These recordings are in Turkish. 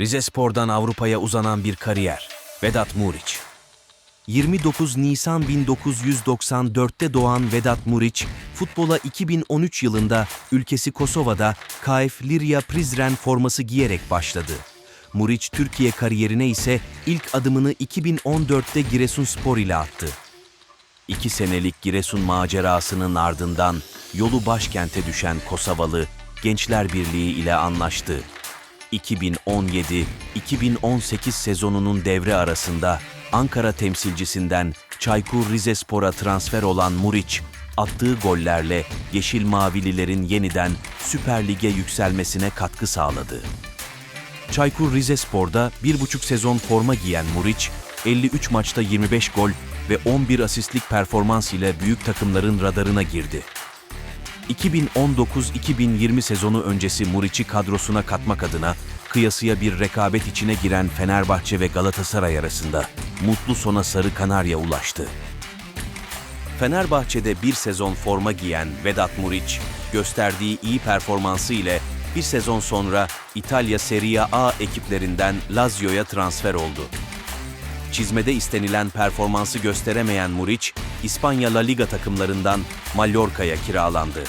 Rizespor'dan Avrupa'ya uzanan bir kariyer. Vedat Muriç 29 Nisan 1994'te doğan Vedat Muriç, futbola 2013 yılında ülkesi Kosova'da KF Liria Prizren forması giyerek başladı. Muriç Türkiye kariyerine ise ilk adımını 2014'te Giresunspor ile attı. İki senelik Giresun macerasının ardından yolu başkente düşen Kosovalı Gençler Birliği ile anlaştı. 2017-2018 sezonunun devre arasında Ankara temsilcisinden Çaykur Rizespor'a transfer olan Muriç, attığı gollerle Yeşil Mavililerin yeniden Süper Lig'e yükselmesine katkı sağladı. Çaykur Rizespor'da bir buçuk sezon forma giyen Muriç, 53 maçta 25 gol ve 11 asistlik performans ile büyük takımların radarına girdi. 2019-2020 sezonu öncesi Muriç'i kadrosuna katmak adına kıyasıya bir rekabet içine giren Fenerbahçe ve Galatasaray arasında mutlu sona Sarı Kanarya ulaştı. Fenerbahçe'de bir sezon forma giyen Vedat Muriç, gösterdiği iyi performansı ile bir sezon sonra İtalya Serie A ekiplerinden Lazio'ya transfer oldu. Çizmede istenilen performansı gösteremeyen Muriç, İspanya La Liga takımlarından Mallorca'ya kiralandı.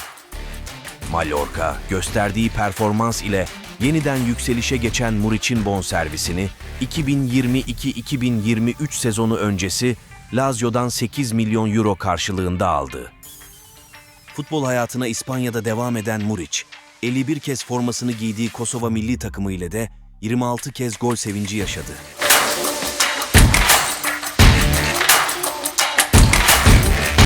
Mallorca, gösterdiği performans ile yeniden yükselişe geçen Muriç'in bonservisini 2022-2023 sezonu öncesi Lazio'dan 8 milyon euro karşılığında aldı. Futbol hayatına İspanya'da devam eden Muriç, 51 kez formasını giydiği Kosova milli takımı ile de 26 kez gol sevinci yaşadı.